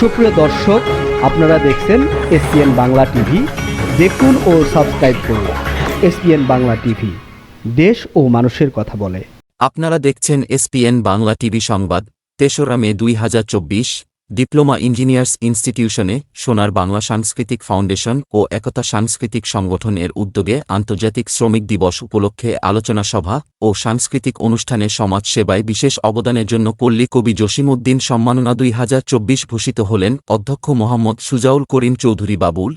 সুপ্রিয় দর্শক, আপনারা দেখছেন S P N Bangla TV. দেখুন ও সাবস্ক্রাইব করুন S P N Bangla TV. দেশ ও মানুষের কথা বলে। আপনারা দেখছেন এসপিএন বাংলা টিভি সংবাদ, তেসরা মে দুই হাজার চব্বিশ। ডিপ্লোমা ইঞ্জিনিয়ার্স ইনস্টিটিউশনে সোনার বাংলা সাংস্কৃতিক ফাউন্ডেশন ও একতা সাংস্কৃতিক সংগঠনের উদ্যোগে আন্তর্জাতিক শ্রমিক দিবস উপলক্ষে আলোচনা সভা ও সাংস্কৃতিক অনুষ্ঠানে সমাজ সেবায় বিশেষ অবদানের জন্য পল্লী কবি জসিমউদ্দিন সম্মাননা দুই হাজার চব্বিশ ভূষিত হলেন অধ্যক্ষ মোহাম্মদ সুজাউল করিম চৌধুরী বাবুল,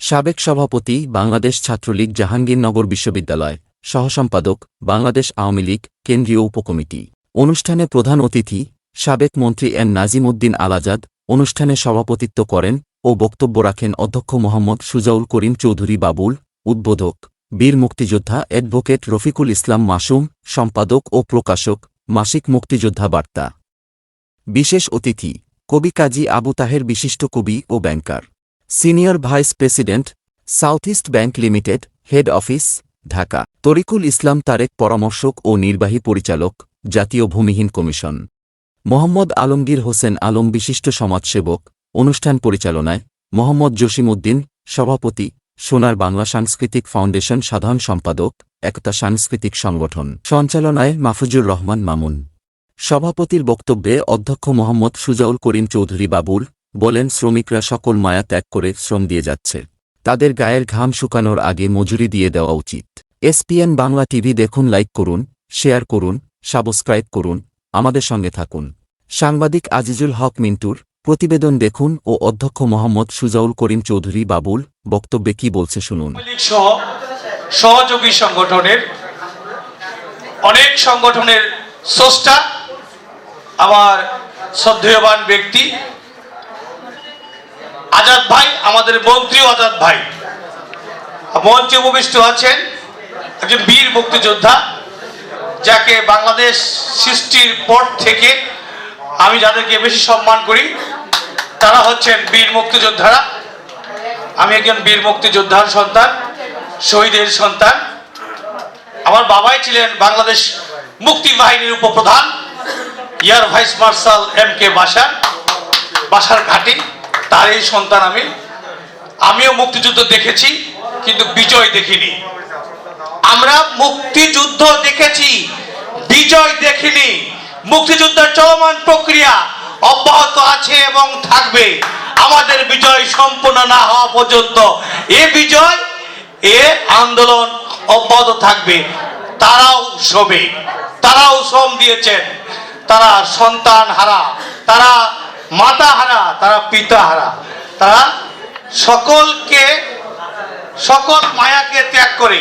সাবেক সভাপতি বাংলাদেশ ছাত্রলীগ জাহাঙ্গীরনগর বিশ্ববিদ্যালয়, সহসম্পাদক বাংলাদেশ আওয়ামী লীগ, কেন্দ্রীয় উপকমিটি। অনুষ্ঠানে প্রধান অতিথি সাবেক মন্ত্রী এন নাজিমউদ্দিন আলাজাদ অনুষ্ঠানে সভাপতিত্ব করেন ও বক্তব্য রাখেন অধ্যক্ষ মোহাম্মদ সুজাউল করিম চৌধুরী বাবুল, উদ্বোধক, বীর মুক্তিযোদ্ধা অ্যাডভোকেট রফিকুল ইসলাম মাসুম, সম্পাদক ও প্রকাশক, মাসিক মুক্তিযোদ্ধা বার্তা। বিশেষ অতিথি, কবি কাজী আবু তাহের বিশিষ্ট কবি ও banker. Senior vice president, south east bank limited, head office, Dhaka. Tarikul Islam Tarek পরামর্শক ও নির্বাহী পরিচালক, জাতীয় ভূমিহীন কমিশন। মোহাম্মদ আলমগীর হোসেন আলম বিশিষ্ট সমাজসেবক, অনুষ্ঠান পরিচালনায়, মোহাম্মদ জসিমউদ্দিন, সভাপতি, সোনার বাংলা সাংস্কৃতিক ফাউন্ডেশন সাধারণ সম্পাদক, একতা সাংস্কৃতিক সংগঠন। সঞ্চালনায় মাহফুজুর রহমান মামুন। সভাপতির বক্তব্যে অধ্যক্ষ মোহাম্মদ সুজাউল করিম চৌধুরী বাবুল বলেন, শ্রমিকরা সকল মায়া ত্যাগ করে শ্রম দিয়ে যাচ্ছে। তাদের গায়ের ঘাম শুকানোর আগে মজুরি দিয়ে দেওয়া উচিত। S P N Bangla TV দেখুন, লাইক করুন, শেয়ার করুন, সাবস্ক্রাইব করুন আমাদের সঙ্গে থাকুন। সাংবাদিক আজিজুল হক মিন্টুর প্রতিবেদন দেখুন ও অধ্যক্ষ মোহাম্মদ সুজাউল করিম চৌধুরী বাবুল বক্তব্যে কি বলছে শুনুন। সহযোগী সংগঠনের অনেক সংগঠনের স্রষ্টা, আমার শ্রদ্ধেয়বান ব্যক্তি, আজাদ ভাই, আমাদের মন্ত্রী আজাদ ভাই। মঞ্চে উপবিষ্ট আছেন একজন বীর মুক্তিযোদ্ধা যাকে বাংলাদেশ সৃষ্টির পর থেকে আমি যাদেরকে বেশি সম্মান করি, তারা হচ্ছেন বীর মুক্তিযোদ্ধারা। আমি একজন বীর মুক্তিযোদ্ধার সন্তান, শহীদের সন্তান। আমার বাবাই ছিলেন বাংলাদেশ মুক্তি বাহিনীর উপপ্রধান, air vice marshal M K Basar Basar ঘাটি। তার এই সন্তান আমি। আমিও মুক্তিযুদ্ধ দেখেছি, কিন্তু বিজয় দেখিনি। আমরা মুক্তিযুদ্ধ দেখেছি, বিজয় দেখিনি। মুক্তিযুদ্ধের চলমান প্রক্রিয়া অব্যাহত আছে এবং থাকবে। আমাদের বিজয় সম্পূর্ণ না হওয়া পর্যন্ত এ বিজয়, এ আন্দোলন অব্যাহত থাকবে। তারাও শ্রমিক তারাও শ্রম দিয়েছেন। তারা সন্তান হারা। তারা মাতা হারা। তারা পিতা হারা। তারা সকলকে, সকল মায়াকে ত্যাগ করে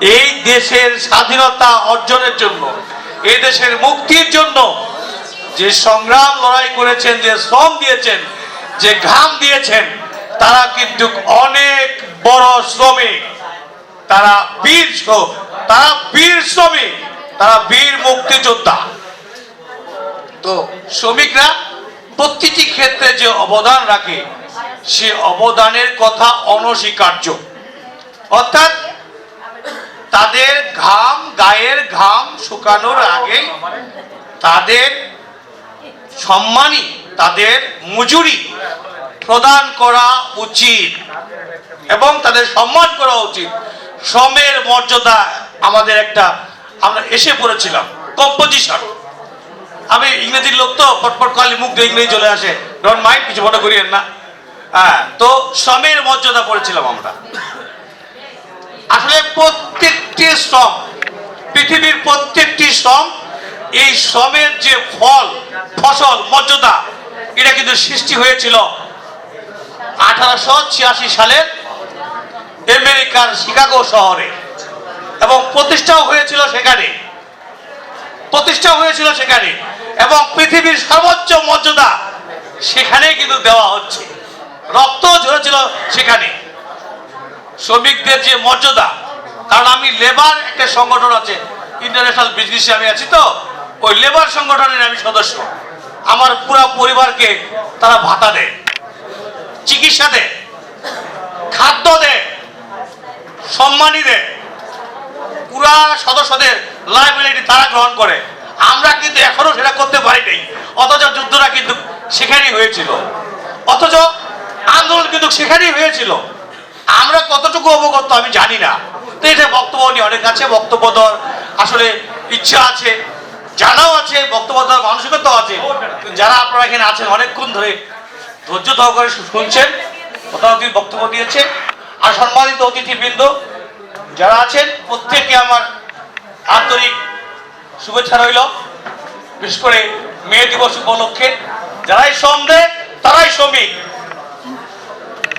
এই দেশের স্বাধীনতা অর্জনের জন্য, এই দেশের মুক্তির জন্য যে সংগ্রাম লড়াই করেছেন, যে শ্রম দিয়েছেন, যে ঘাম দিয়েছেন, তারা কিন্তু অনেক বড় শ্রমিক। তারা বীর তারা বীর শ্রমিক, তারা বীর মুক্তিযোদ্ধা। তো শ্রমিকরা প্রতিটি ক্ষেত্রে যে অবদান রাখে, সে অবদানের কথা অনস্বীকার্য। অর্থাৎ তাদের ঘাম, গায়ের ঘাম শুকানোর আগে তাদের সম্মানী তাদের মজুরি প্রদান করা উচিত এবং তাদের সম্মান করা উচিত। শ্রমের মর্যাদা আমাদের একটা, আমরা এসে পড়েছিলাম কম্পোজিশন আমি ইংরেজির লোক তো পটপট কালি মুখ দিয়ে ইংরেজি চলে আসে। ডোন্ট মাইন্ড কিছু মনে করিয়েন না। হ্যাঁ তো শ্রমের মর্যাদা পড়েছিলাম আমরা। আসলে প্রত্যেকটি শ্রম, পৃথিবীর প্রত্যেকটি শ্রম, এই শ্রমের যে ফল, ফসল, মর্যাদা, এটা কিন্তু সৃষ্টি হয়েছিল আঠারোশো ছিয়াশি সালের আমেরিকার শিকাগো শহরে এবং প্রতিষ্ঠাও হয়েছিল সেখানে। প্রতিষ্ঠা হয়েছিল সেখানে এবং পৃথিবীর সর্বোচ্চ মর্যাদা সেখানে কিন্তু দেওয়া হচ্ছে। রক্ত ঝরেছিল সেখানে। শ্রমিকদের যে মর্যাদা, কারণ আমি লেবার একটা সংগঠন আছে ইন্টারন্যাশনাল বিজনেসে আমি আছি তো, ওই লেবার সংগঠনের আমি সদস্য। আমার পুরো পরিবারকে তারা ভাতা দেয়, চিকিৎসা দেয়, খাদ্য দেয় সম্মানী দেয়। পুরা সদস্যদের লাইবিলিটি তারা গ্রহণ করে। আমরা কিন্তু এখনও সেটা করতে পারি নাই, অথচ যুদ্ধরা কিন্তু সেখানেই হয়েছিল। অথচ আন্দোলন কিন্তু সেখানেই হয়েছিল। আমরা কতটুকু অবগত আমি জানি না। তো এটা বক্তব্য নিয়ে অনেক আছে, বক্তব্য দেওয়ার আসলে ইচ্ছা আছে, জানাও আছে, বক্তব্য দেওয়ার মানসিকতাও আছে। যারা আপনারা এখানে আছেন, অনেকক্ষণ ধরে ধৈর্য সহকারে শুনছেন প্রধানমন্ত্রী বক্তব্য দিয়েছে। আর সম্মানিত অতিথিবৃন্দ, যারা আছেন, প্রত্যেককে আমার আন্তরিক শুভেচ্ছা রইল। বিশেষ করে মে দিবস উপলক্ষে, যারাই দেয়, তারাই শ্রমিক।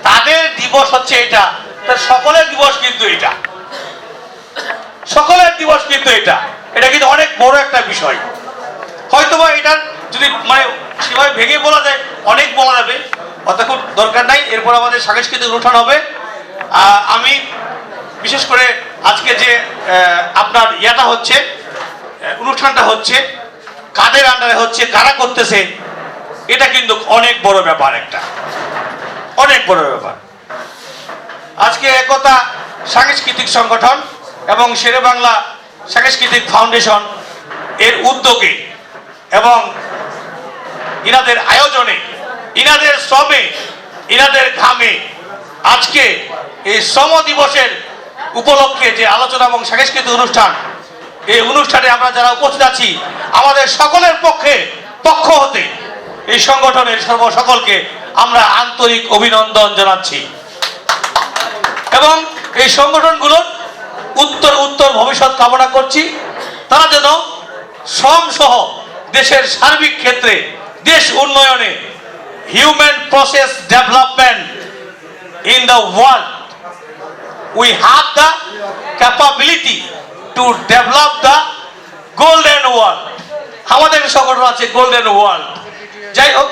তাদের দিবস হচ্ছে এটা। তার সকলের দিবস কিন্তু এটা। সকলের দিবস কিন্তু এটা। এটা কিন্তু অনেক বড় একটা বিষয়। হয়তোবা এটার যদি মানে সেভাবে ভেঙে বলা যায়, অনেক বলা যাবে। অতক্ষণ দরকার নাই, এরপর আমাদের সাংস্কৃতিক অনুষ্ঠান হবে। আমি বিশেষ করে আজকে যে আপনার ইয়াটা হচ্ছে অনুষ্ঠানটা হচ্ছে, কাদের আন্ডারে হচ্ছে, কারা করতেছে, এটা কিন্তু অনেক বড় ব্যাপার একটা। অনেক বড় ব্যাপার। আজকে একতা সাংস্কৃতিক সংগঠন এবং শেরে বাংলা সাংস্কৃতিক ফাউন্ডেশন এর উদ্যোগে এবং ইনাদের আয়োজনে, ইনাদের শ্রমে, ইনাদের ঘামে আজকে এই শ্রম দিবসের উপলক্ষে যে আলোচনা এবং সাংস্কৃতিক অনুষ্ঠান, এই অনুষ্ঠানে আমরা যারা উপস্থিত আছি, আমাদের সকলের পক্ষে পক্ষ হতে এই সংগঠনের সর্ব সকলকে আমরা আন্তরিক অভিনন্দন জানাচ্ছি। এবং এই সংগঠনগুলোর উত্তর উত্তর ভবিষ্যৎ কামনা করছি। তারা যেন শ্রম সহ দেশের সার্বিক ক্ষেত্রে দেশ উন্নয়নে human process development in the world we have the capability to develop the golden world আমাদের সংগঠন আছে গোল্ডেন ওয়ার্ল্ড যাই হোক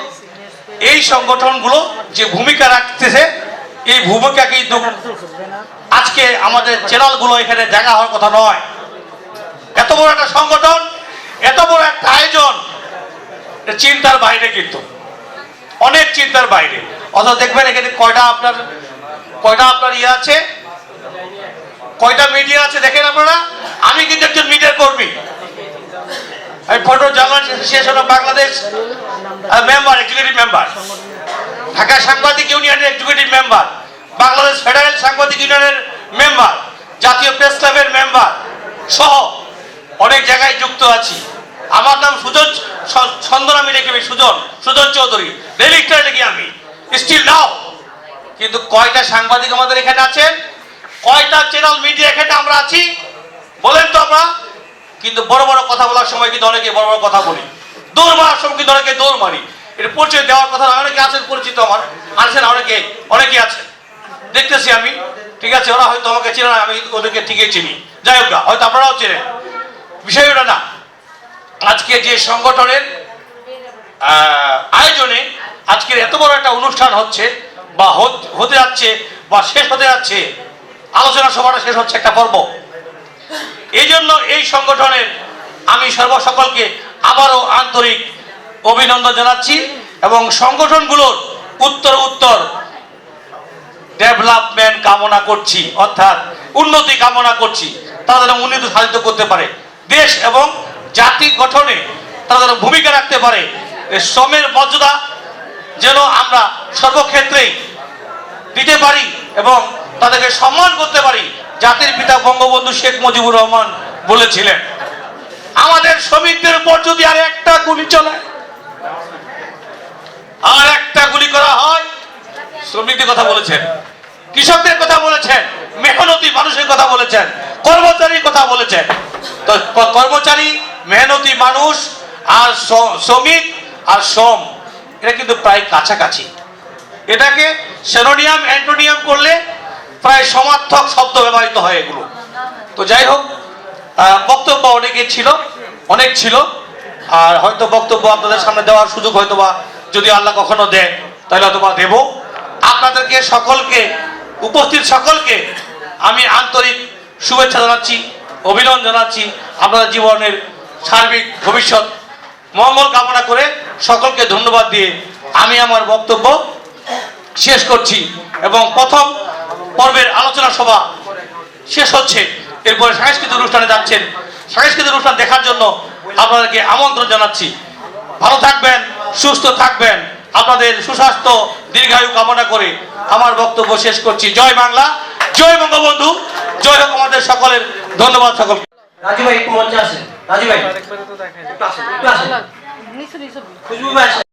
এই সংগঠনগুলো যে ভূমিকা রাখতেছে, এই ভূমিকা কিন্তু আজকে আমাদের চ্যানেলগুলো এখানে জায়গা হওয়ার কথা নয়। এত বড় একটা সংগঠন, এত বড় একটা আয়োজন চিন্তার বাইরে কিন্তু। অনেক চিন্তার বাইরে। অথচ দেখবেন এখানে কয়টা আপনার কয়টা আপনার ইয়ে আছে? কয়টা মিডিয়া আছে দেখেন আপনারা? আমি কিন্তু একজন মিডিয়ার কর্মী। আমি photo journalist association of Bangladesh member executive member Dhaka সাংবাদিক ইউনিয়নের এক্সিকিউটিভ মেম্বার বাংলাদেশ ফেডারেল সাংবাদিক ইউনিয়নের মেম্বার জাতীয় প্রেস ক্লাবের মেম্বার সহ অনেক জায়গায় যুক্ত আছি। আমার নাম সুজন ছন্দন আমি রেখে সুজন? সুজন চৌধুরী। ডেলি স্টার লিখি আমি। স্টিল নাও কিন্তু কয়টা সাংবাদিক আমাদের এখানে আছেন? কয়টা চ্যানেল মিডিয়া এখানে আমরা আছি? বলেন তো আমরা কিন্তু বড় বড় কথা বলার সময় কিন্তু অনেকে বড় বড় কথা বলি। দৌড় মারার সময় কিন্তু অনেকে দৌড় মারি। এটা পরিচয় দেওয়ার কথা অনেকে আছেন পরিচিত আমার। আছেন অনেকে অনেকে আছেন। দেখতেছি আমি, ঠিক আছে, ওরা হয়তো আমাকে চেনে না, আমি ওদেরকে ঠিকই চিনি। যাই হোক হয়তো আপনারাও চেনেন। বিষয় ওটা না, আজকে যে সংগঠনের আয়োজনে আজকের এত বড় একটা অনুষ্ঠান হচ্ছে, বা হতে যাচ্ছে, বা শেষ হতে যাচ্ছে, আলোচনা সভাটা শেষ হচ্ছে একটা পর্ব। এই জন্য এই সংগঠনের আমি সর্বসকলকে আবারও আন্তরিক অভিনন্দন জানাচ্ছি এবং সংগঠনগুলোর উত্তর উত্তর ডেভেলপমেন্ট কামনা করছি, অর্থাৎ উন্নতি কামনা করছি যেন উন্নতি সাধিত করতে পারে। দেশ এবং জাতি গঠনে যেন ভূমিকা রাখতে পারে। শ্রমের মর্যাদা যেন আমরা সর্বক্ষেত্রেই দিতে পারি এবং তাদেরকে সম্মান করতে পারি। জাতির পিতা বঙ্গবন্ধু শেখ মুজিবুর রহমান বলেছিলেন, আমাদের শ্রমিকদের উপর যদি আর একটা গুলি চলে, আর একটা গুলি করা হয়, শ্রমিকদের কথা বলেছেন, কৃষকদের কথা বলেছেন, মেহনতি মানুষের কথা বলেছেন, কর্মচারীর কথা বলেছেন। তো কর্মচারী, মেহনতি মানুষ, আর শ্রমিক, আর শ্রম, এটা কিন্তু প্রায় কাছাকাছি। এটাকে সেনোনিয়াম অ্যান্টোনিয়াম করলে প্রায় সমার্থক শব্দ ব্যবহৃত হয় এগুলো। তো যাই হোক বক্তব্য অনেকে ছিল, অনেক ছিল, আর হয়তো বক্তব্য আপনাদের সামনে দেওয়ার সুযোগ হয়তো বা যদি আল্লাহ কখনো দেয়, তাহলে হয়তো বা দেবো। আপনাদেরকে সকলকে, উপস্থিত সকলকে আমি আন্তরিক শুভেচ্ছা জানাচ্ছি, অভিনন্দন জানাচ্ছি আপনাদের জীবনের সার্বিক ভবিষ্যৎ মঙ্গল কামনা করে সকলকে ধন্যবাদ দিয়ে আমি আমার বক্তব্য শেষ করছি এবং প্রথম পর্বের আলোচনা সভা শেষ হচ্ছে। এরপরে সাংস্কৃতিক অনুষ্ঠানে যাচ্ছেন। সাংস্কৃতিক অনুষ্ঠান দেখার জন্য আপনাদেরকে আমন্ত্রণ জানাচ্ছি। ভালো থাকবেন সুস্থ থাকবেন। আপনাদের সুস্বাস্থ্য দীর্ঘায়ু কামনা করে আমার বক্তব্য শেষ করছি। জয় বাংলা জয় বঙ্গবন্ধু। জয় হোক আমাদের সকলের। ধন্যবাদ সকল রাজু ভাই একটু মঞ্চে আসেন। রাজু ভাই একটু আসেন একটু আসেন। খুশবু ভাই